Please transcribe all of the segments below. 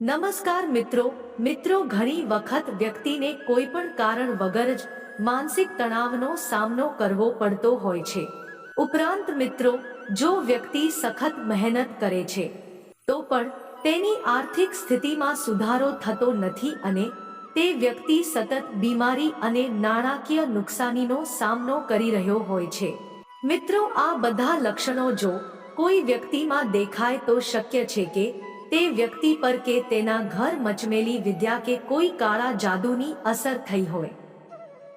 નમસ્કાર મિત્રો મિત્રો ઘણી વખત વ્યક્તિને કોઈ પણ કારણ વગર જ માનસિક તણાવનો સામનો કરવો પડતો હોય છે. ઉપરાંત મિત્રો, જો વ્યક્તિ સખત મહેનત કરે છે, તો પણ તેની આર્થિક સ્થિતિમાં સુધારો થતો નથી અને તે વ્યક્તિ સતત બીમારી અને નાણાકીય નુકસાનીનો સામનો કરી રહ્યો હોય છે. મિત્રો, આ બધા લક્ષણો જો કોઈ વ્યક્તિમાં દેખાય તો શક્ય છે કે તે વ્યક્તિ પર કે તેના ઘર મચમેલી વિદ્યા કે કોઈ કાળા જાદુની અસર થઈ હોય.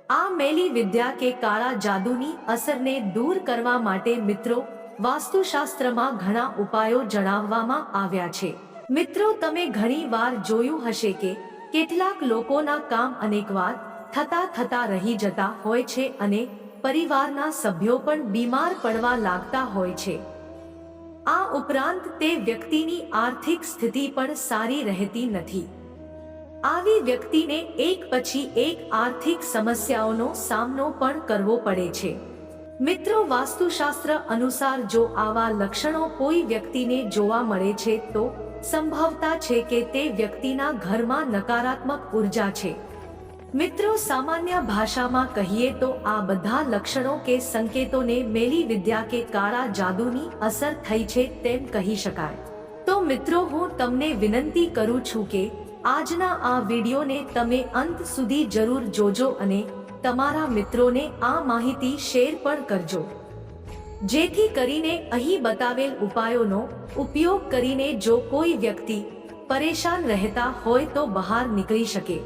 આ મેલી વિદ્યા કે કાળા જાદુની અસરને દૂર કરવા માટે મિત્રો, વાસ્તુશાસ્ત્રમાં ઘણા ઉપાયો જણાવવામાં આવ્યા છે. મિત્રો, તમે ઘણી વાર જોયું હશે કે કેટલાક લોકોના કામ અનેકવાર થતા થતા રહી જતા હોય છે અને પરિવારના સભ્યો પણ બીમાર પડવા લાગતા હોય છે. આ ઉપરાંત તે વ્યક્તિની આર્થિક સ્થિતિ પણ સારી રહેતી નથી. આવી વ્યક્તિને એક પછી એક આર્થિક સમસ્યાઓનો સામનો પણ કરવો પડે છે. મિત્રો, વાસ્તુશાસ્ત્ર અનુસાર જો આવા લક્ષણો કોઈ વ્યક્તિને જોવા મળે છે, તો સંભવતા છે કે તે વ્યક્તિના ઘરમાં નકારાત્મક ઊર્જા છે. મિત્રો, સામાન્ય ભાષામાં કહીએ તો આ બધા લક્ષણો કે સંકેતોને મેલી વિદ્યા કે કાળા જાદુની અસર થઈ છે તેમ કહી શકાય. તો મિત્રો, હું તમને વિનંતી કરું છું કે આજના આ વિડીયોને તમે અંત સુધી જરૂર જોજો અને તમારા મિત્રોને આ માહિતી શેર પણ કરજો. જેથી કરીને અહીં બતાવેલ ઉપાયોનો ઉપયોગ કરીને જો કોઈ વ્યક્તિ પરેશાન રહેતા હોય તો બહાર નીકળી શકે.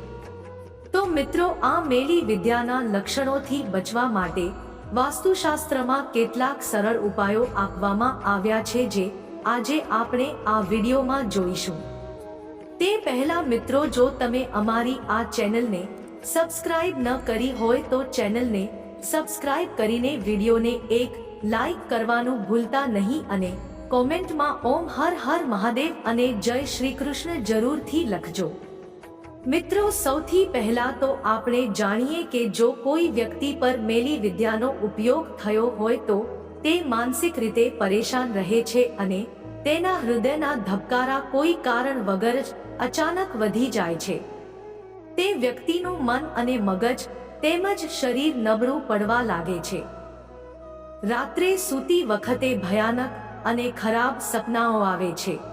તો મિત્રો, આ મેળી વિદ્યાના લક્ષણોથી બચવા માટે વાસ્તુશાસ્ત્રમાં કેટલાક સરળ ઉપાયો આપવામાં આવ્યા છે જે આજે આપણે આ વિડીયોમાં જોઈશું. તે પહેલા મિત્રો, જો તમે અમારી આ ચેનલને સબસ્ક્રાઇબ ન કરી હોય તો ચેનલને સબસ્ક્રાઇબ કરીને વિડીયોને એક લાઈક કરવાનું ભૂલતા નહીં અને કોમેન્ટમાં ઓમ હર હર મહાદેવ અને જય શ્રી કૃષ્ણ જરૂરથી લખજો. મિત્રો, સૌથી પહેલા તો આપણે જાણીએ કે જો કોઈ વ્યક્તિ પર મેલી વિદ્યાનો ઉપયોગ થયો હોય તો તે માનસિક રીતે પરેશાન રહે છે અને તેના હૃદયના ધબકારા કોઈ કારણ વગર જ અચાનક વધી જાય છે. તે વ્યક્તિનું મન અને મગજ તેમજ શરીર નબળું પડવા લાગે છે. રાત્રે સૂતી વખતે ભયાનક અને ખરાબ સપનાઓ આવે છે.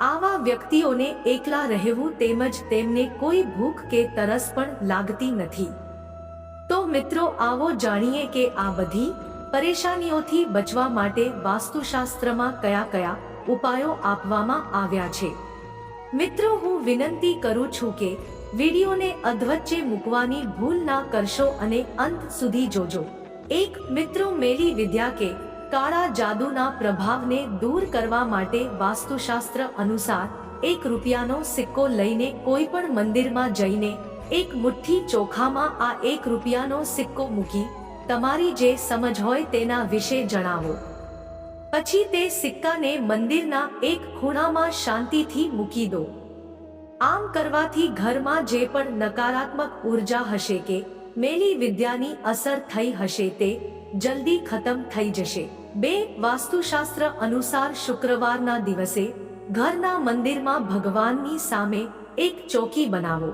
આવા વ્યક્તિઓને એકલા રહેવું તેમજ તેમને કોઈ ભૂખ કે તરસ પણ લાગતી નથી. તો મિત્રો, આવો જાણીએ કે આ બધી પરેશાનીઓથી બચવા માટે વાસ્તુશાસ્ત્રમાં કયા કયા ઉપાયો આપવામાં આવ્યા છે. મિત્રો, હું વિનંતી કરું છું કે વિડીયોને અધવચ્ચે મૂકવાની ભૂલ ના કરશો અને અંત સુધી જોજો. એક મિત્રો મેલી વિદ્યા કે કાળા જાદુના પ્રભાવને દૂર કરવા માટે વાસ્તુશાસ્ત્ર અનુસાર એક રૂપિયાનો સિક્કો લઈને કોઈ પણ મંદિરમાં જઈને એક મુઠ્ઠી ચોખામાં આ એક રૂપિયાનો સિક્કો મૂકી તમારી જે સમજ હોય તેના વિશે જણાવો. પછી તે સિક્કાને મંદિરના એક ખૂણામાં શાંતિથી મૂકી દો. આમ કરવાથી ઘરમાં જે પણ નકારાત્મક ઊર્જા હશે કે મેલી વિદ્યાની અસર થઈ હશે તે જલ્દી ખતમ થઈ જશે. બે, વાસ્તુશાસ્ત્ર અનુસાર શુક્રવારના દિવસે ઘરના મંદિરમાં ભગવાનની સામે એક ચોકી બનાવો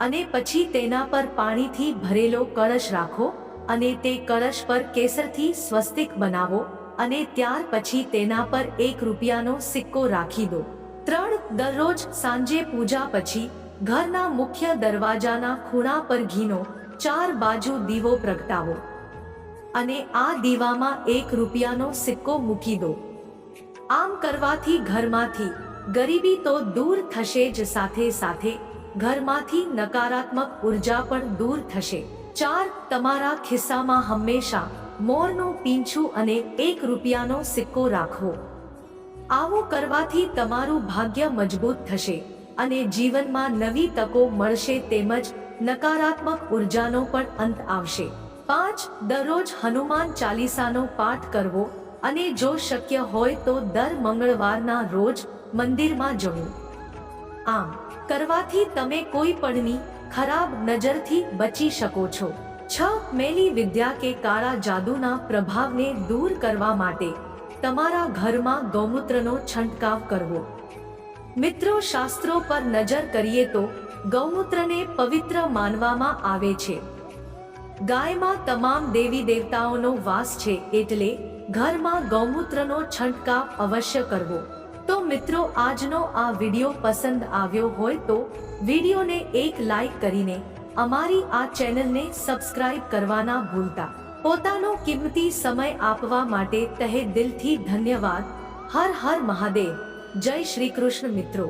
અને પછી તેના પર પાણીથી ભરેલો કળશ રાખો અને તે કળશ પર કેસરથી સ્વસ્તિક બનાવો અને ત્યાર પછી તેના પર એક રૂપિયાનો સિક્કો રાખી દો. ત્રણ, દરરોજ સાંજે પૂજા પછી ઘરના મુખ્ય દરવાજાના ખૂણા પર ઘીનો ચાર બાજુ દીવો પ્રગટાવો. અને આ દીવામાં એક રૂપિયાનો સિક્કો મૂકી દો. આમ કરવાથી ઘરમાંથી ગરીબી તો દૂર થશે જ સાથે સાથે ઘરમાંથી નકારાત્મક ઊર્જા પણ દૂર થશે. ચાર, તમારા ખિસ્સામાં હંમેશા મોરનું પીંછું અને એક રૂપિયાનો સિક્કો રાખવો આવું કરવાથી તમારું ભાગ્ય મજબૂત થશે અને જીવનમાં નવી તકો મળશે તેમજ નકારાત્મક ઉર્જાનો પણ અંત આવશે. પાંચ દરરોજ હનુમાન ચાલીસાનો પાઠ કરવો અને જો શક્ય હોય તો દર મંગળવારના રોજ મંદિરમાં જવું. આમ, કરવાથી તમે કોઈ પણની ખરાબ નજરથી બચી શકો છો. છ મેલી વિદ્યા કે કાળા જાદુના પ્રભાવને દૂર કરવા માટે તમારા ઘરમાં ગૌમૂત્રનો છંટકાવ કરવો. મિત્રો, શાસ્ત્રો પર નજર કરીએ તો ગૌમૂત્રને પવિત્ર માનવામાં આવે છે. ગાયમાં તમામ દેવી દેવતાઓનો વાસ છે એટલે ઘરમાં ગૌમૂત્રનો છંટકાવ અવશ્ય કરવો. તો મિત્રો, આજનો આ વિડિયો પસંદ આવ્યો હોય તો વિડીયોને એક લાઈક કરીને અમારી આ ચેનલને સબસ્ક્રાઇબ કરવાના ભૂલતા. પોતાનો કિંમતી સમય આપવા માટે તહે દિલથી ધન્યવાદ. હર હર મહાદેવ. જય શ્રી કૃષ્ણ મિત્રો.